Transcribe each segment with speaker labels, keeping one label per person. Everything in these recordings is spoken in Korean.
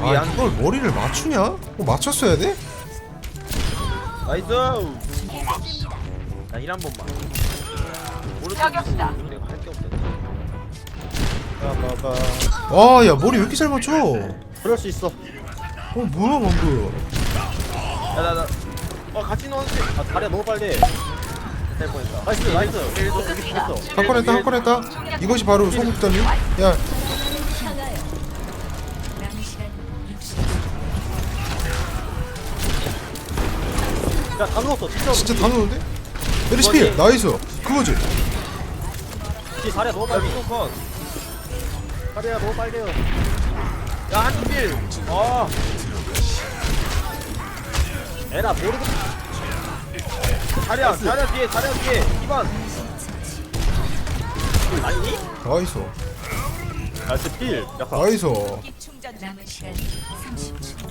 Speaker 1: 아
Speaker 2: 위에 한
Speaker 1: 이걸 머리를 맞추냐? 어, 맞췄어야 돼?
Speaker 2: 나이스 나힐 한 번만 오른쪽
Speaker 3: 저격수다.
Speaker 2: 내가 할게 없어
Speaker 4: 봐봐.
Speaker 1: 와야 머리 왜 이렇게 잘 맞춰? 어
Speaker 4: 그럴 수 있어.
Speaker 1: 뭐야 방금
Speaker 2: 야나나 어 같이 넣었는데
Speaker 4: 아 다리가 너무 빨리.
Speaker 2: 될 뻔했다
Speaker 4: 나이스 나이스.
Speaker 2: 일도
Speaker 4: 여기 죽었어.
Speaker 1: 한건 했다 한 건 했다 이것이 바로 소극단이 야
Speaker 4: 야다 누웠어 진짜.
Speaker 1: 진짜 다 넣는데? 메리스필 나이스 그거지
Speaker 4: 뒤 다리가 너무
Speaker 2: 야
Speaker 4: 빨리.
Speaker 2: 컷
Speaker 4: 다리가 너무 빨리요.
Speaker 2: 야, 한필! 아,
Speaker 4: 에라 모르고.
Speaker 2: 자리야, 자리야 뒤에, 자리야 뒤에, 2번!
Speaker 4: 아니니?
Speaker 1: 나이스
Speaker 4: 나이스 필. 약간.
Speaker 1: 나이스
Speaker 3: 충전 남은 시간 30초.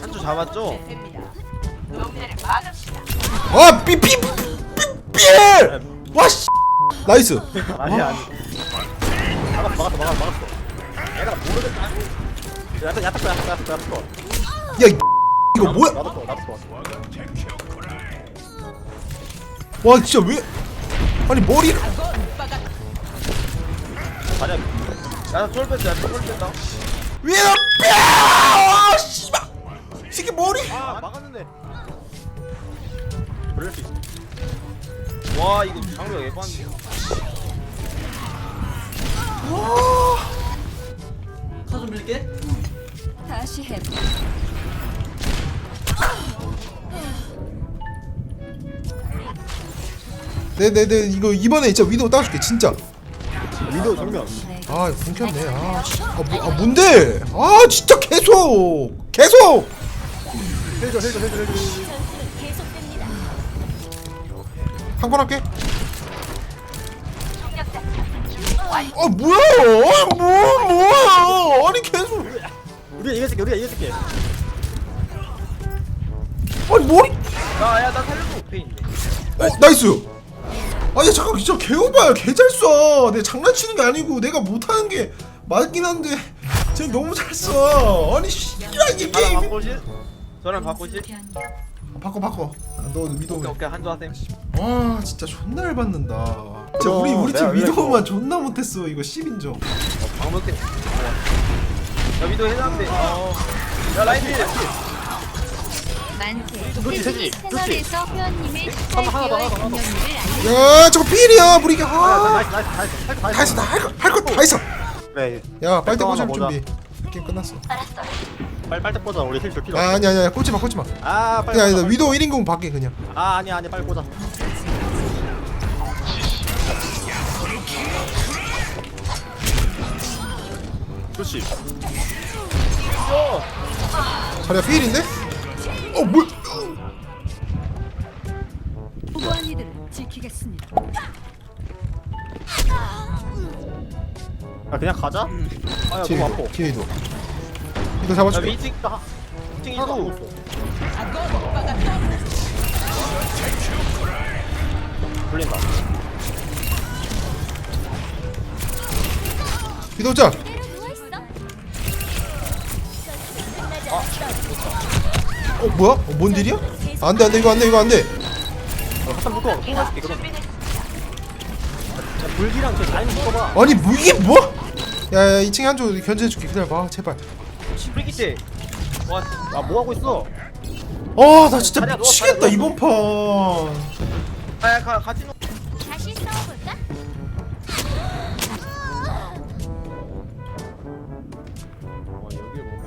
Speaker 2: 한줄 잡았죠?
Speaker 3: 됩니다.
Speaker 1: 아 삐삐 삐삐 와씨 나이스
Speaker 4: 아니 아니. 막았어 막았어 막았어 막았어. 얘가 모르겠다. 약간 약간 약간 약간 약간.
Speaker 1: 야 이, 이거 뭐야
Speaker 4: 나도 또 나도 또.
Speaker 1: 와 진짜 왜 아니 머리
Speaker 4: 다리가
Speaker 2: 야, 나솔 뺐다, 야, 솔 뺐다.
Speaker 1: 왜나 뼈 씨발 이 새끼 머리
Speaker 4: 아 막았는데. 그럴 수 있어.
Speaker 2: 와, 이거 장르가 예반데.
Speaker 3: 다시 해.
Speaker 1: 네네네 이거 이번에 진짜 위도우 따줄게 진짜
Speaker 4: 위도 정면.
Speaker 1: 아 궁켰네 아, 씨. 아, 뭐, 아 뭔데 아 진짜 계속 계속
Speaker 4: 헬저 헬저 헬저.
Speaker 3: 계속
Speaker 1: 한번 할게. 아 뭐야 아, 뭐 뭐야 아니 계속
Speaker 4: 우리가 이겼을게 우리가 이겼을게.
Speaker 1: 아니 머리
Speaker 2: 야, 야, 나 살려줘. 오페 있네.
Speaker 1: 어 나이스 아야 잠깐 진짜 개오바야 개잘 쏴 내가 장난치는 게 아니고 내가 못하는 게 맞긴 한데 쟤 너무 잘 쏴 아니 씨야 이게
Speaker 2: 하나
Speaker 1: 게임
Speaker 2: 바꾸실? 저랑 바꾸실?
Speaker 1: 바꿔 바꿔 아, 너 위도우
Speaker 2: 오케이, 오케이, 한조 하셈.
Speaker 1: 와 진짜 존나 열받는다 진짜
Speaker 4: 어,
Speaker 1: 우리 우리 팀
Speaker 4: 내가 원래
Speaker 1: 위도우만 존나 못했어 이거 10인정
Speaker 2: 방금 때. 야, 미도. 어. 야, 필!
Speaker 3: 만세.
Speaker 4: 그렇지, 되지. 그렇지.
Speaker 3: 채널에서 회원님의
Speaker 4: 하나, 하나 더, 하나 더, 하나 더.
Speaker 3: 운영률을 알려.
Speaker 1: 야 저거 필이야 무리게
Speaker 4: 아,
Speaker 1: 아
Speaker 4: 나이스 나이스 나이스. 할거
Speaker 1: 다 했어 나할거 다 했어
Speaker 4: 그래.
Speaker 1: 야 빨대 꽂을. 준비 게임 끝났어
Speaker 4: 빨리 빨리 꽂아. 우리 힐줄 필요.
Speaker 1: 아 아니 아니 아니 꽂지 마 꽂지 마
Speaker 4: 아 빨리.
Speaker 1: 그냥
Speaker 4: 꽂아,
Speaker 1: 나
Speaker 4: 빨리.
Speaker 1: 위도우 1인공 밖에 그냥
Speaker 4: 아 아니 아니 빨리 꽂아. 그렇지.
Speaker 1: 자리야 필인데? 어 뭐야
Speaker 3: 무고한 이들을 지키겠습니다.
Speaker 4: 아 그냥 가자. 아야
Speaker 1: 뒤에
Speaker 4: 너무
Speaker 1: 위도
Speaker 4: 아파.
Speaker 1: 뒤에 위도
Speaker 2: 야,
Speaker 1: 잡아줄게
Speaker 2: 위직,
Speaker 4: 나
Speaker 2: 2층
Speaker 4: 하나도 안
Speaker 2: 이도.
Speaker 4: 먹었어. 불린다.
Speaker 1: 위도우 짤어 뭐야? 어, 뭔 딜이야? 안돼 안돼 이거 안돼 이거 안돼
Speaker 4: 어, 한참 묶어. 통과시켜 그럼. 야, 불기랑 저 라인 묶어봐.
Speaker 1: 아니 뭐 이게 뭐야? 야야 2층에 한조 견제해줄게 기다려봐 제발
Speaker 2: 브리기 때. 와,
Speaker 4: 아뭐 하고 있어?
Speaker 1: 아 나 진짜
Speaker 4: 자리야, 누워,
Speaker 1: 미치겠다
Speaker 4: 자리야,
Speaker 1: 이번 판
Speaker 2: 아, 야, 가, 같이 놓.
Speaker 3: 다시 싸워볼까?
Speaker 4: 어 여기 뭐.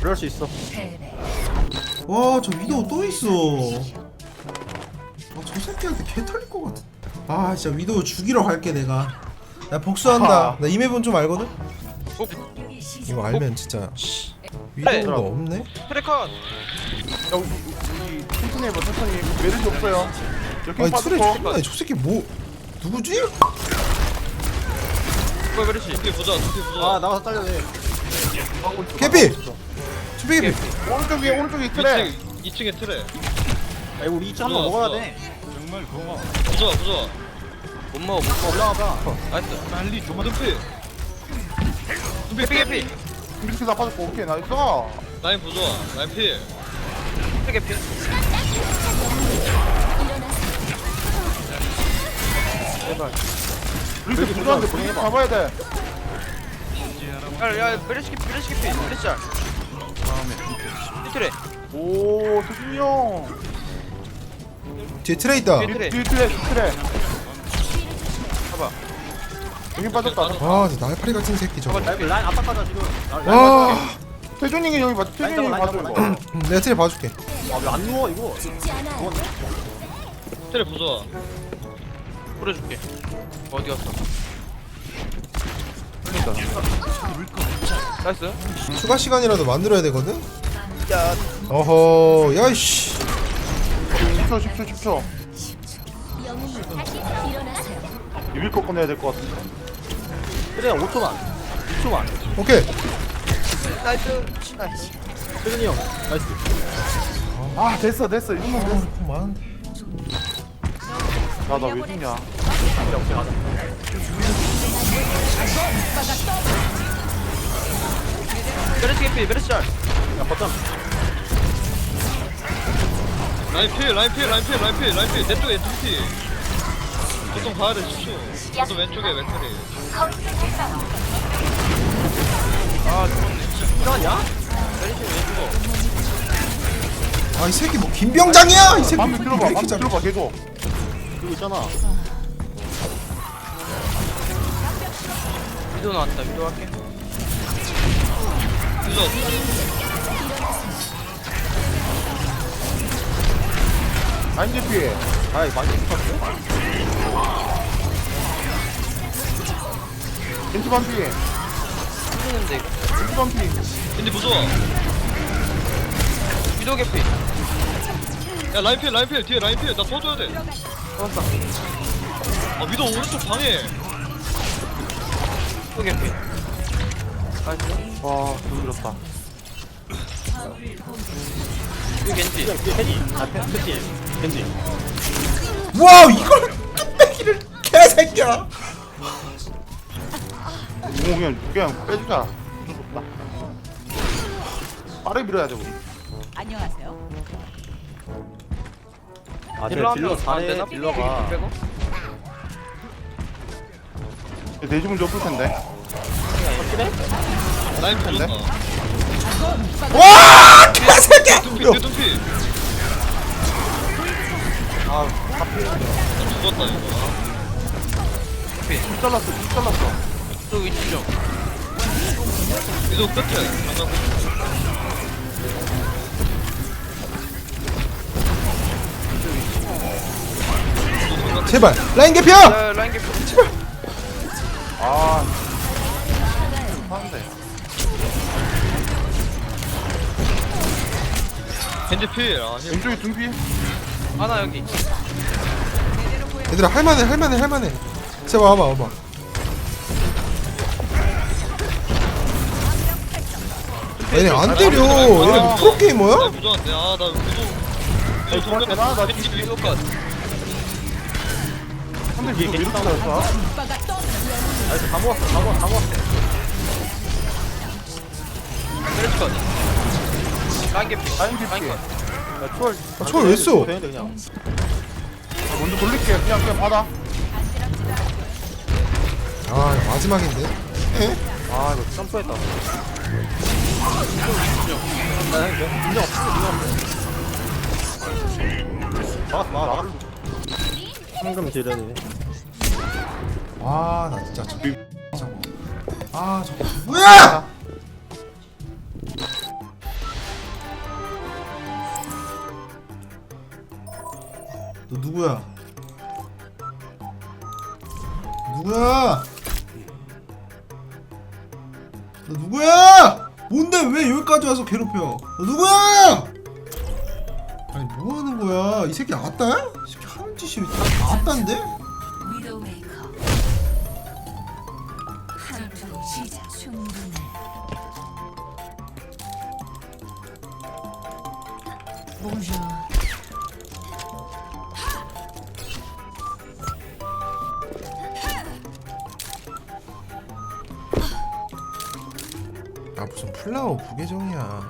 Speaker 4: 그럴 수 있어.
Speaker 1: 와 저 위도우 또 있어 아 저 새끼한테 개 털릴 것 같아 아 진짜 위도우 죽이러 갈게 내가 나 복수한다. 나 이 맵은 좀 알거든?
Speaker 2: 어?
Speaker 1: 이거 알면 진짜 위도우가 없네?
Speaker 2: 트래커!
Speaker 4: 천천히 해봐 천천히. 매듭이 없어요.
Speaker 1: 아니 틀에 존나 저 새끼 뭐 누구지?
Speaker 2: 뭐야, 그렇지. 뒤에 보자, 뒤에 보자.
Speaker 4: 아 나가서 잘려 돼.
Speaker 1: 개피! 수비 개피
Speaker 4: 오른쪽 위에 오른쪽 위에 그래.
Speaker 2: 2층, 2층에 트레.
Speaker 4: 야 우리 2층 한번 먹어야 돼.
Speaker 2: 부자, 부자. 못 먹어, 못 먹어.
Speaker 4: 올라가봐.
Speaker 2: 나이스. 빨리 좀 피. 개피 개피
Speaker 5: 이렇게 다 빠졌고 오케이 나이스.
Speaker 2: 라인 부조아 라인 필. 개피
Speaker 5: 이렇게 부자한테 본인이 잡아야 돼.
Speaker 2: 야야 브레시 개피 브레시 개피 브레시 잘 트레
Speaker 5: 오, 수진이 형.
Speaker 1: 뒤에. 트레 있다
Speaker 2: 뒤에 트레
Speaker 5: 뒤에. 트레, 트레. 여기 빠졌다.
Speaker 1: 아, 저 날파리 같은 새끼 저거.
Speaker 4: 라인 라인 압박하자 지금
Speaker 1: 와,
Speaker 5: 태준이 여기 맞, 태준이
Speaker 4: 라인
Speaker 5: 봐줘
Speaker 4: 잡아,
Speaker 5: 이거.
Speaker 4: 라인
Speaker 1: 음, 내가 트레 봐줄게.
Speaker 4: 아왜안 누워 이거
Speaker 3: 않아요.
Speaker 2: 트레 부조아 뿌려줄게 어디 갔어 나이스
Speaker 1: 추가 시간이라도 만들어야 되거든.
Speaker 2: 야
Speaker 1: 어허, 야이씨.
Speaker 5: 10초, 10초, 10초.
Speaker 3: 영웅님 다시 일어나세요.
Speaker 5: 이빌 거 꺼내야 될 것 같은데.
Speaker 4: 그래 5초만 6초만
Speaker 1: 오케이.
Speaker 2: 나이스 나이스
Speaker 4: 태준이 형 나이스
Speaker 5: 아, 됐어, 됐어. 이 정도 됐어.
Speaker 1: 그만.
Speaker 5: 야, 나왜 죽냐.
Speaker 2: 브레시 개피 브레시 잘
Speaker 4: 야 버튼
Speaker 2: 라인 필 라인 필 라인 필 라인 필 라인 필내 쪽에 두피 보통 가야 돼 10초 또 왼쪽에 왼쪽에 아 죽었네? 브레시 왜 죽어
Speaker 1: 아, 이 새끼 뭐 김병장이야? 이 새끼 왜
Speaker 5: 들어봐,
Speaker 1: 이렇게 잘해?
Speaker 5: 들어봐, 계속.
Speaker 4: 그거 있잖아
Speaker 2: 위도 나왔다 위도 할게 위도
Speaker 5: 아임 대피.
Speaker 4: 아이 많이 붙었어
Speaker 5: 겐지 반피.
Speaker 2: 죽는데 이거.
Speaker 5: 겐지 반피.
Speaker 2: 근데 무서워 위도 개피. 야 라인필 라인필. 뒤에 라인필. 나 도와줘야 돼. 잡았다. 아 위도 오른쪽 방해 위도 개피. 나이스.
Speaker 5: 와, 너무 길었다.
Speaker 2: 이거 겐지.
Speaker 4: 겐지. 아 팬- 팬지. 겐지
Speaker 1: 와, 이걸 뚝배기를 개새끼야.
Speaker 5: 이거 그냥, 그냥 빼주자. 어쩔 수 없다. 빠르게 밀어야 돼, 우리.
Speaker 3: 안녕하세요.
Speaker 4: 아
Speaker 2: 딜러
Speaker 4: 딜러 딜러 잘해 딜러가
Speaker 2: 빼고
Speaker 5: 돼지 문제 없을 텐데.
Speaker 4: 확실해?
Speaker 2: 라인
Speaker 5: 텐데?
Speaker 2: 부졌다
Speaker 1: 와, 개새끼야.
Speaker 2: 둠피 둠피 아 죽었다 이거
Speaker 5: 쭉 잘랐어, 쭉 잘랐어.
Speaker 2: 또 위치 좀 위도 끝에 장난 끝에
Speaker 1: 제발. 라인 개피야.
Speaker 2: 야 라인 개피
Speaker 5: 아. 하는데.
Speaker 2: 겐지 필아 힐.
Speaker 5: 왼쪽에 둥피.
Speaker 2: 하나 여기
Speaker 1: 얘들아 할만해, 할만해, 할만해. 제발 와봐, 와봐. 얘네 안 때려. 얘네 프로
Speaker 2: 나
Speaker 1: 게이머야?
Speaker 2: 무서웠네 아나
Speaker 5: 그만 해라, 나
Speaker 2: 겐지 위도 것
Speaker 5: 근데 위로 위로 잘랐어.
Speaker 4: 나이스 다 모았어 다 모았어 다 모았어.
Speaker 2: 라인
Speaker 4: 컷야 초월
Speaker 1: 아, 초월 왜 써?
Speaker 4: 되는데 그냥
Speaker 5: 아, 먼저 돌릴게. 그냥, 그냥 받아.
Speaker 1: 아, 이거 마지막인데. 에?
Speaker 4: 아 이거 점프했다 나 그냥 인정 없어 인정 없어 막아 막았어 황금 지르네
Speaker 1: 아, 나 진짜 저 저거. 아, 저거 뭐야? 너 누구야? 누구야? 너 누구야? 뭔데 왜 여기까지 와서 괴롭혀? 너 누구야? 아니 뭐 하는 거야? 이 새끼 아따야? 이 새끼 하는 짓이 다 아따인데?
Speaker 3: 시작 충분해. 보
Speaker 1: 플라워 부계정이야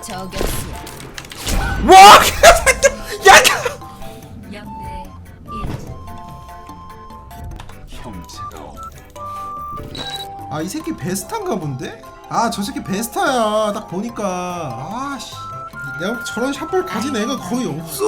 Speaker 3: 저격수
Speaker 1: 와! 야! 아 이 새끼 베스타인가 본데? 아 저 새끼 베스타야. 딱 보니까. 아씨. 내가 저런 샷발 가진 애가 거의 없어